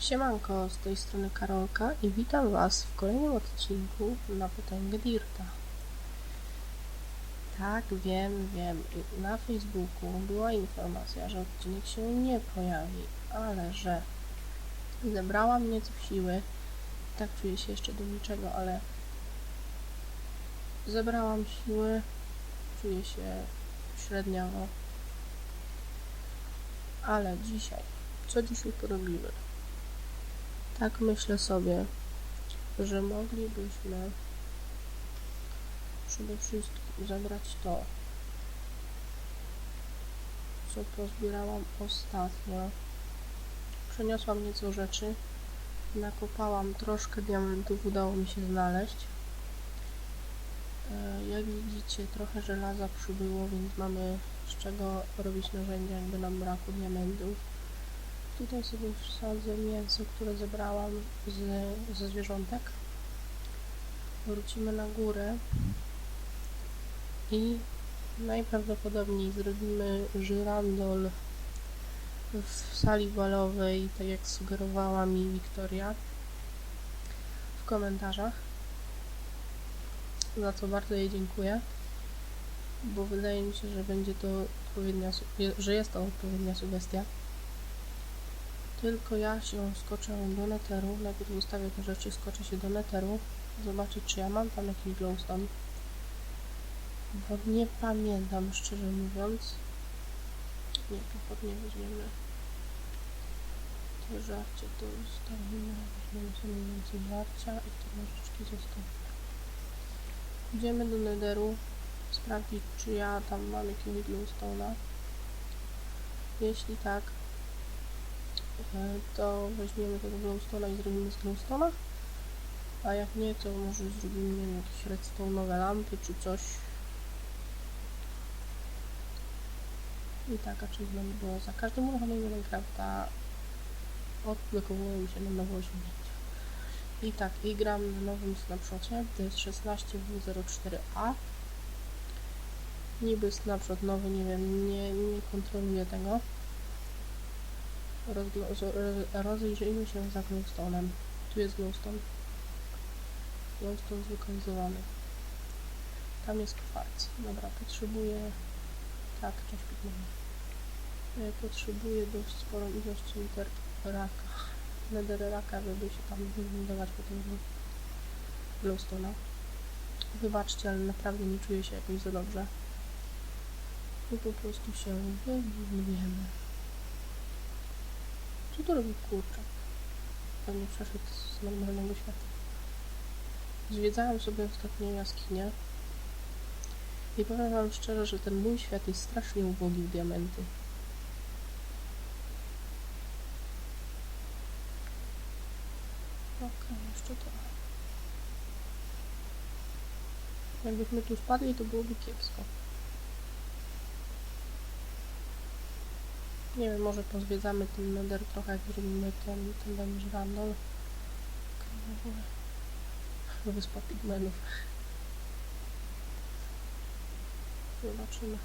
Siemanko, z tej strony Karolka i witam Was w kolejnym odcinku na potęgę Dirta. Tak, wiem, wiem, na Facebooku była informacja, że odcinek się nie pojawi, ale że zebrałam nieco siły, tak czuję się jeszcze do niczego, ale zebrałam siły, czuję się średniawo, ale dzisiaj, co dzisiaj porobimy? Tak myślę sobie, że moglibyśmy przede wszystkim zebrać to, co pozbierałam ostatnio. Przeniosłam nieco rzeczy, nakopałam troszkę diamentów, udało mi się znaleźć. E, Jak widzicie, trochę żelaza przybyło, więc mamy z czego robić narzędzia, jakby nam brakło diamentów. Tutaj sobie wsadzę mięso, które zebrałam z, ze zwierzątek. Wrócimy na górę i najprawdopodobniej zrobimy żyrandol w sali balowej, tak jak sugerowała mi Wiktoria w komentarzach. Za co bardzo jej dziękuję, bo wydaje mi się, że będzie to odpowiednia, że jest to odpowiednia sugestia. Tylko ja się skoczę do neteru. Najpierw ustawię te rzeczy, skoczę się do neteru. Zobaczyć, czy ja mam tam jakiś glowstone. Bo nie pamiętam, szczerze mówiąc. Nie, pochodnie weźmiemy. To żarcie to zostawimy. Weźmiemy sobie więcej żarcia i te nożyczki zostawimy. Idziemy do netheru. Sprawdzić, czy ja tam mam jakiegoś glowstone'a. Jeśli tak, to weźmiemy tego glowstone'a i zrobimy z glowstone'a. A jak nie, to może zrobimy nie wiem, jakieś redstone'owe lampy czy coś. I tak, achievement, bo za każdym uruchomieniem Minecrafta odblokowują się na nowe osiągnięcia. I tak, i gram na nowym snapshocie, to jest 16W04A. Niby snapshot nowy, nie wiem, nie, nie kontroluję tego. Roz- rozejrzyjmy się za glowstone'em. Tu jest glowstone. Glowstone zlokalizowany. Tam jest kwarc. Dobra, potrzebuję... Tak, Pigmany. E, Potrzebuję dość sporą ilość liter raka. Nether raka, żeby się tam wybundować po tym glowstone'a. Wybaczcie, ale naprawdę nie czuję się jakoś za dobrze. I po prostu się wybudujemy. Co tu robi kurczak? Pewnie przeszedł z normalnego świata. Zwiedzałem sobie ostatnio jaskinię i powiem wam szczerze, że ten mój świat jest strasznie ubogi w diamenty. Okej, jeszcze to. Jakbyśmy tu spadli, to byłoby kiepsko. Nie wiem, może pozwiedzamy ten nether trochę, jak zrobimy ten, ten ten żrandol. Wyspa pigmenów. Zobaczymy.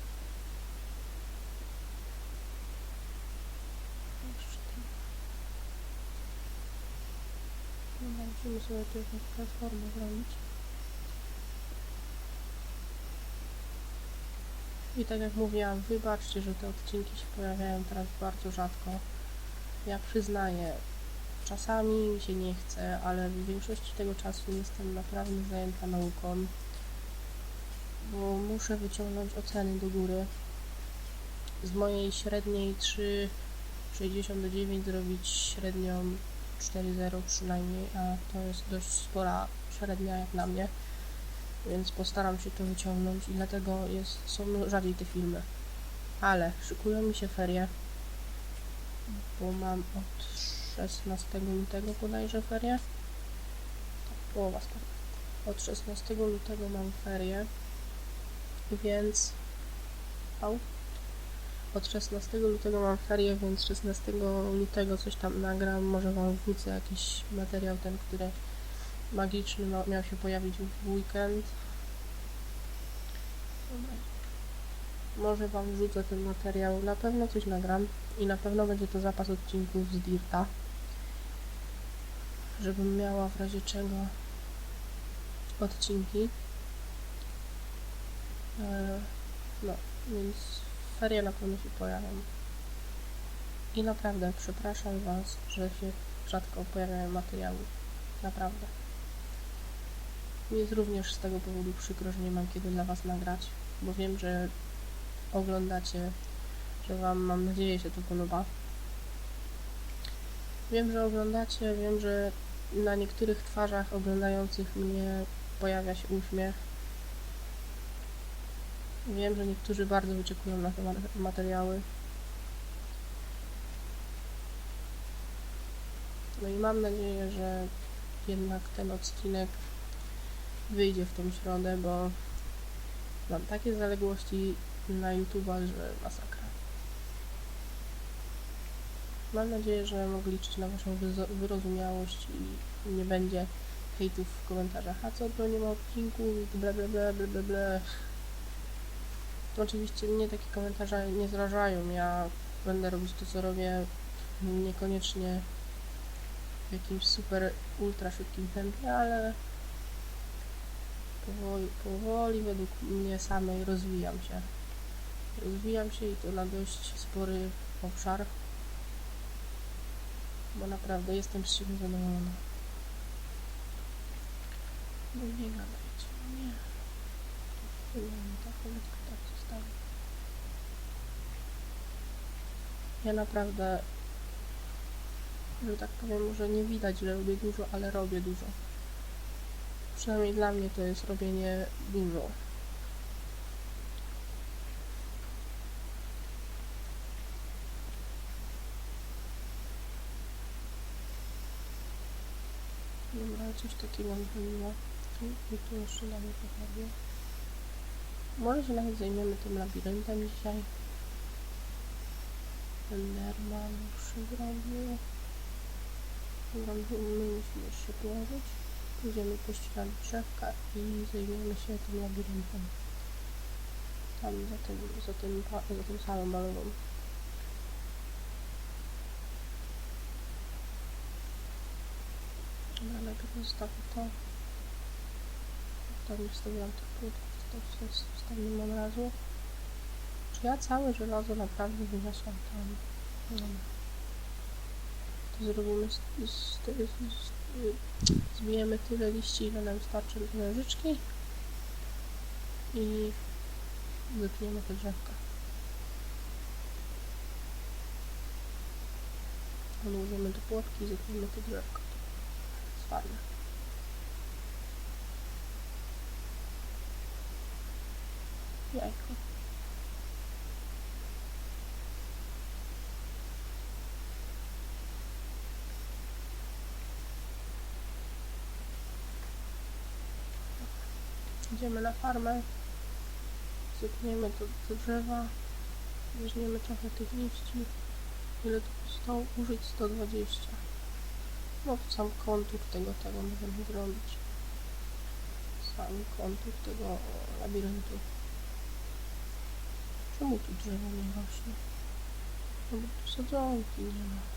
Jeszcze. Dobra, musimy sobie tu jakąś platformę zrobić. I tak jak mówiłam, wybaczcie, że te odcinki się pojawiają teraz bardzo rzadko. Ja przyznaję, czasami mi się nie chce, ale w większości tego czasu jestem naprawdę zajęta nauką, bo muszę wyciągnąć oceny do góry. Z mojej średniej 3,60 do 9 zrobić średnią 4,0 przynajmniej, a to jest dość spora średnia jak na mnie więc postaram się to wyciągnąć i dlatego jest, są rzadziej te filmy. Ale szykują mi się ferie, bo mam od 16 lutego bodajże ferie. Tak, połowa stary. Od 16 lutego mam ferie, więc... Au. Od 16 lutego mam ferie, więc 16 lutego coś tam nagram, może wam wrzucę jakiś materiał ten, który magiczny ma, miał się pojawić w weekend. Może wam wrzucę ten materiał. Na pewno coś nagram i na pewno będzie to zapas odcinków z Dirta. żebym miała w razie czego odcinki. E, No, więc ferie na pewno się pojawią. I naprawdę przepraszam Was, że się rzadko pojawiają materiały. Naprawdę. Mi jest również z tego powodu przykro, że nie mam kiedy dla Was nagrać, bo wiem, że oglądacie, że Wam, mam nadzieję, się to podoba. Wiem, że oglądacie, wiem, że na niektórych twarzach oglądających mnie pojawia się uśmiech. Wiem, że niektórzy bardzo wyczekują na te ma- materiały. No i mam nadzieję, że jednak ten odcinek wyjdzie w tą środę, bo mam takie zaległości na YouTube'a, że masakra. Mam nadzieję, że mogę liczyć na Waszą wyrozumiałość i nie będzie hejtów w komentarzach. A co, to nie ma odcinków, bla bla bla bla bla bla. Oczywiście mnie takie komentarze nie zrażają. Ja będę robić to, co robię, niekoniecznie w jakimś super, ultra szybkim tempie, ale powoli, powoli według mnie samej rozwijam się. Rozwijam się i to na dość spory obszar, bo naprawdę jestem z siebie zadowolona. No nie gadajcie, nie. Nie wiem, tak, tylko tak zostawię. Ja naprawdę, że tak powiem, może nie widać, że robię dużo, ale robię dużo. Przynajmniej dla mnie to jest robienie dużo. Dobra, coś takiego zrobiła. I tu jeszcze dalej poprawię. Może się nawet zajmiemy tym labiryntem dzisiaj. Enderman już się zrobił. Dobra, my musimy jeszcze położyć. Pójdziemy pościnać drzewka i zajmiemy się tym labiryntem. Tam za tym, za tym, za tym salą balową. Dobra, najpierw zostawię to. Tam już stawiam tych płótków, to wstawimy od razu. Czy ja całe żelazo naprawdę wyniosłam tam? No. To zrobimy z, z, z, z, zbijemy tyle liści, ile nam starczy do nożyczki i wytniemy te drzewka. Odłożymy do płotki i zetniemy te drzewka. Jest fajne. Jajko. Idziemy na farmę, zetniemy to, te drzewa, weźmiemy trochę tych liści. Ile tu zostało? Użyć 120. No to sam kontur tego, tego możemy zrobić. Sam kontur tego labiryntu. Czemu tu drzewo nie rośnie? No bo tu sadzonki nie ma.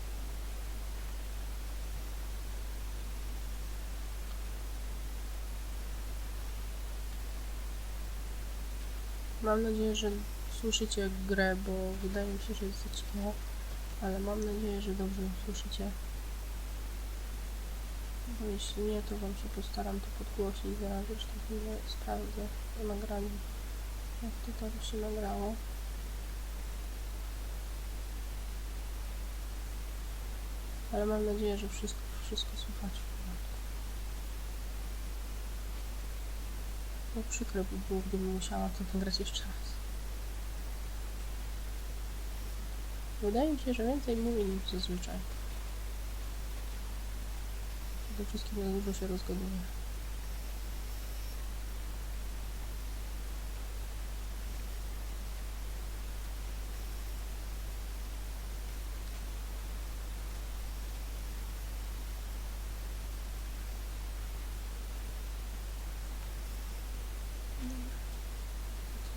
Mam nadzieję, że słyszycie grę, bo wydaje mi się, że jest za cicho, ale mam nadzieję, że dobrze słyszycie. Bo jeśli nie, to Wam się postaram to podgłosić, zaraz zresztą chwilę sprawdzę po nagraniu, jak to tam się nagrało. Ale mam nadzieję, że wszystko, wszystko słychać w porządku. No przykro by było, gdybym musiała to nagrać jeszcze raz. Wydaje mi się, że więcej mówię niż zazwyczaj. Przede wszystkim za dużo się rozgaduję.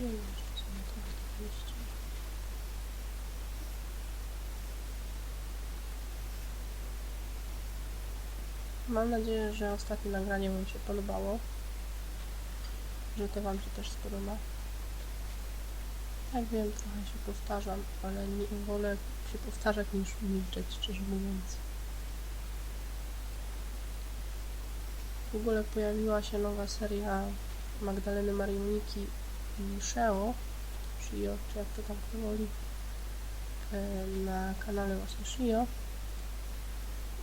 Nie wiem, jeszcze sobie trochę tych liści. Mam nadzieję, że ostatnie nagranie Wam się podobało. Że to Wam się też spodoba. Tak wiem, trochę się powtarzam, ale nie wolę się powtarzać niż milczeć, szczerze mówiąc. W ogóle pojawiła się nowa seria Magdaleny Marioniki i Sheo, Shio, czy jak to tam kto woli, na kanale właśnie Shio.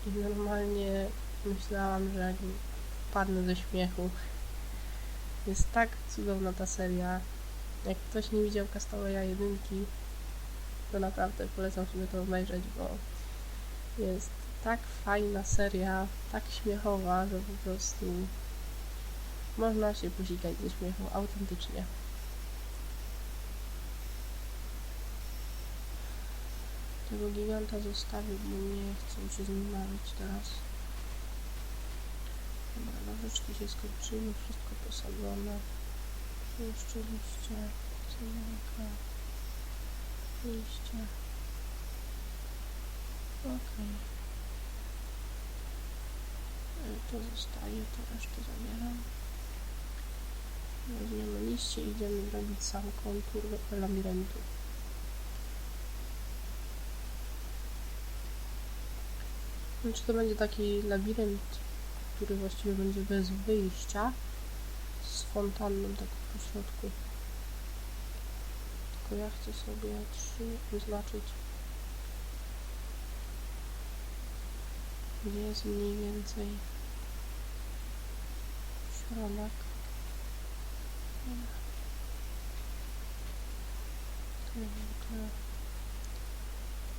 I normalnie myślałam, że padnę ze śmiechu. Jest tak cudowna ta seria. Jak ktoś nie widział Castaweya jedynki, to naprawdę polecam sobie to obejrzeć, bo jest tak fajna seria, tak śmiechowa, że po prostu można się posikać ze śmiechu autentycznie. Tego giganta zostawię, bo nie chcę się z nim bawić teraz. Dobra, nożyczki się skończyły, wszystko posadzone. Jeszcze liście, cebulka, liście. Okej. Y, To zostaje, to resztę zabieram. Weźmiemy liście i idziemy zrobić sam kontur labiryntu. Znaczy to będzie taki labirynt, który właściwie będzie bez wyjścia, z fontanną tak po środku. Tylko ja chcę sobie trzy wyznaczyć, gdzie jest mniej więcej środek. Tu, tu.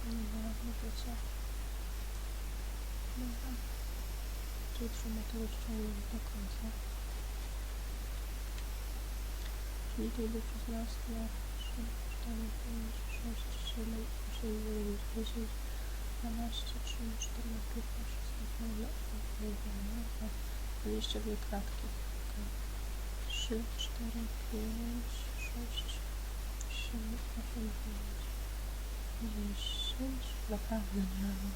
Nie ma, wiecie. Dobra. Czyli trzeba to rozciągnąć do końca. Czyli to do 16, 3, 4, 5, 6, 7, 8, 9, 10, 12, 13, 14, 15, 16, 22 kratki. Okay. 3, 4, 5, 6, 7, 8, 9, 10. Naprawdę nie mam.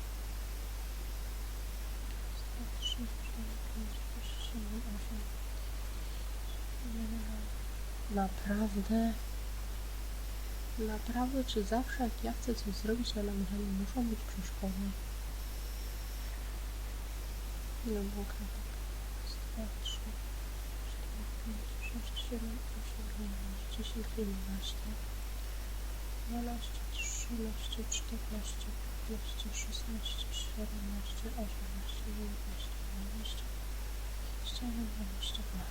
3, 4, 5, 6, 7, 8. Naprawdę? Naprawdę, czy zawsze jak ja chcę coś zrobić na nagraniu, muszą być przeszkody? No bo kratek. Raz, dwa, trzy, cztery, pięć, sześć, siedem, osiem, dziewięć, dziesięć, jedenaście, dwanaście, trzynaście, czternaście, piętnaście, szesnaście, siedemnaście, osiemnaście, dziewiętnaście, dwadzieścia, dwadzieścia jeden, dwadzieścia dwa.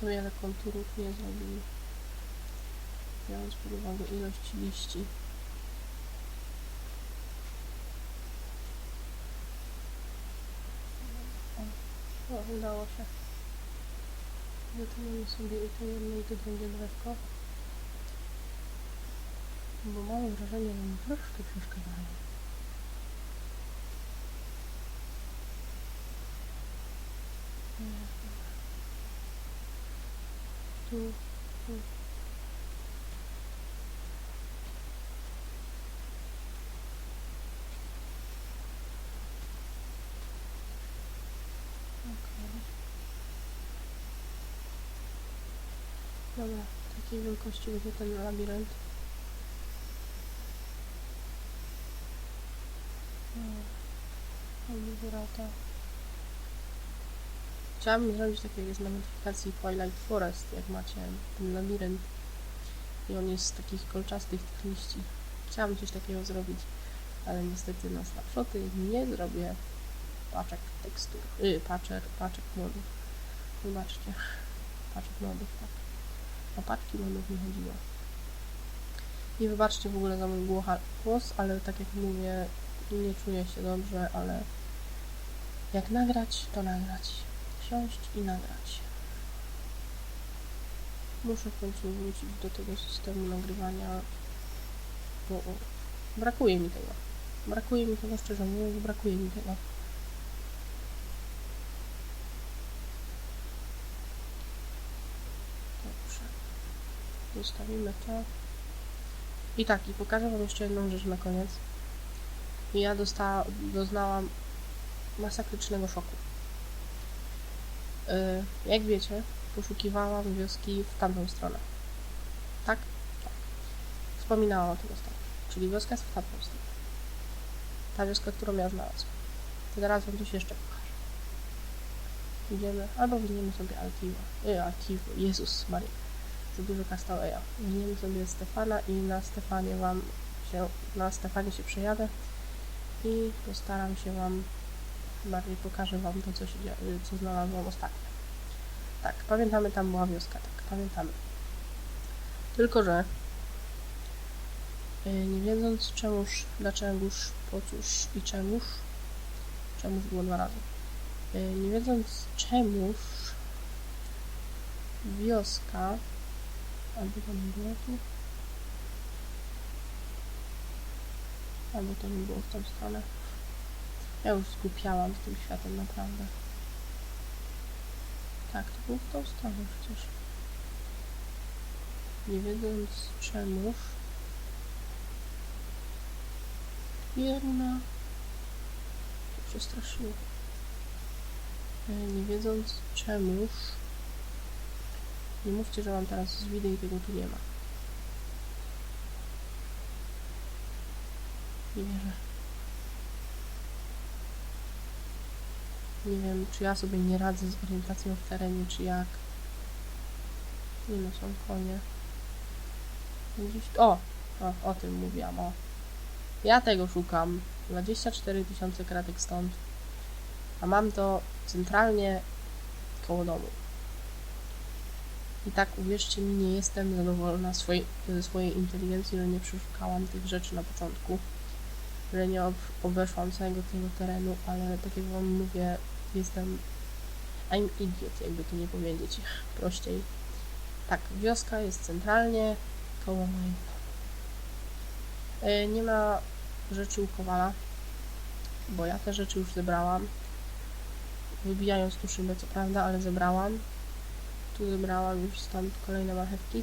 To wiele konturów nie zrobił, biorąc pod uwagę ilość liści. O, udało się. Wytniemy sobie i to jedno i to drugie drzewko. Bo mam wrażenie, że mi troszkę przeszkadzają. Tu, tu. Okej. Dobra, takiej wielkości będzie ten labirynt. Olbrata. Chciałabym zrobić tak jest na modyfikacji Twilight Forest, jak macie ten labirynt i on jest z takich kolczastych tych liści. Chciałabym coś takiego zrobić, ale niestety na snapshoty nie zrobię paczek tekstur, yy, paczek, paczek modów. Wybaczcie, paczek modów, tak. O paczki modów nie chodziło. I wybaczcie w ogóle za mój głos, ale tak jak mówię, nie czuję się dobrze, ale jak nagrać, to nagrać. Siąść i nagrać. Muszę w końcu wrócić do tego systemu nagrywania, bo brakuje mi tego. Brakuje mi tego, szczerze mówiąc, brakuje mi tego. Dobrze. Zostawimy to. I tak, i pokażę wam jeszcze jedną rzecz na koniec. Ja dosta doznałam masakrycznego szoku. Yy, jak wiecie, poszukiwałam wioski w tamtą stronę. Tak? Tak. Wspominałam o tym ostatnio. Czyli wioska jest w tamtą stronę. Ta wioska, którą ja znalazłam. To teraz wam coś jeszcze pokażę. Idziemy, albo weźmiemy sobie Altivo. Yy, Altivo, Jezus Maria. Za dużo Castaweja. Weźmiemy sobie Stefana i na Stefanie wam się, na Stefanie się przejadę i postaram się wam bardziej pokażę wam to, co się dzieje, co znalazłam ostatnio. Tak, pamiętamy, tam była wioska, tak, pamiętamy. Tylko, że yy, nie wiedząc czemuż, dlaczegoż, po cóż i czemuż, czemuż było dwa razy. Yy, nie wiedząc czemuż wioska, albo to nie było tu, albo to nie było w tą stronę. Ja już skupiałam z tym światem, naprawdę. Tak, to było w tą stronę przecież. Nie wiedząc czemuż. Pieruna. Się przestraszyło. E, Nie wiedząc czemuż. Nie mówcie, że mam teraz zwidy i tego tu nie ma. Nie wierzę. Nie wiem, czy ja sobie nie radzę z orientacją w terenie, czy jak. Nie no, są konie. Gdzieś... O! o! O tym mówiłam, o. Ja tego szukam. 24 tysiące kratek stąd. A mam to centralnie koło domu. I tak, uwierzcie mi, nie jestem zadowolona swojej, ze swojej inteligencji, że nie przeszukałam tych rzeczy na początku. Że nie ob obeszłam całego tego terenu, ale tak jak wam mówię, jestem I'm idiot, jakby to nie powiedzieć prościej. Tak, wioska jest centralnie koło mojej. E, Nie ma rzeczy u Kowala, bo ja te rzeczy już zebrałam. Wybijając tu szybę, co prawda, ale zebrałam. Tu zebrałam już stąd kolejne marchewki.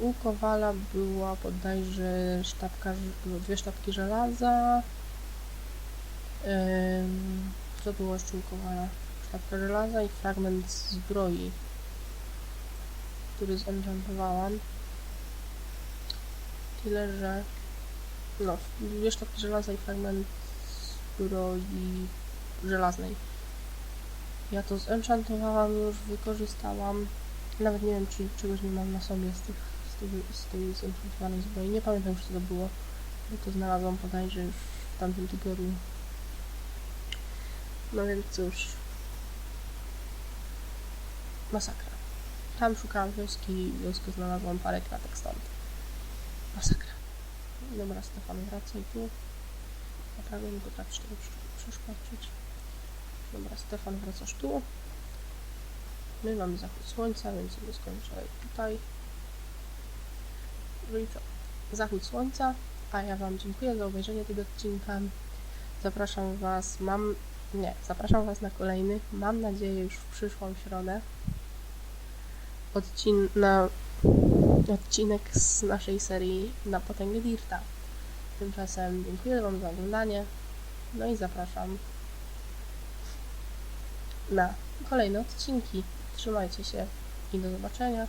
U Kowala była bodajże sztabka, ż- dwie sztabki żelaza. Ym, u Kowala? Sztabka żelaza i fragment zbroi, który zenchantowałam. Tyle, że no, dwie sztabki żelaza i fragment zbroi żelaznej. Ja to zenchantowałam już, wykorzystałam. Nawet nie wiem, czy czegoś nie mam na sobie z, tych, z, tej, z tej zenchantowanej zbroi. Nie pamiętam już, co to było. Bo to znalazłam bodajże już w tamtym tygodniu. No więc cóż. Masakra. Tam szukałam wioski, wioskę znalazłam parę kratek stąd. Masakra. Dobra, Stefan, wracaj tu. Naprawdę nie potrafisz tego przesz- przeszkodzić. Dobra, Stefan, wracasz tu. My mamy zachód słońca, więc sobie skończę tutaj. No i co? Zachód słońca, a ja Wam dziękuję za obejrzenie tego odcinka. Zapraszam Was, mam... Nie, zapraszam Was na kolejny, mam nadzieję już w przyszłą środę. Odcin... na... Odcinek z naszej serii na potęgę Dirta. Tymczasem dziękuję Wam za oglądanie. No i zapraszam na kolejne odcinki. Trzymajcie się i do zobaczenia.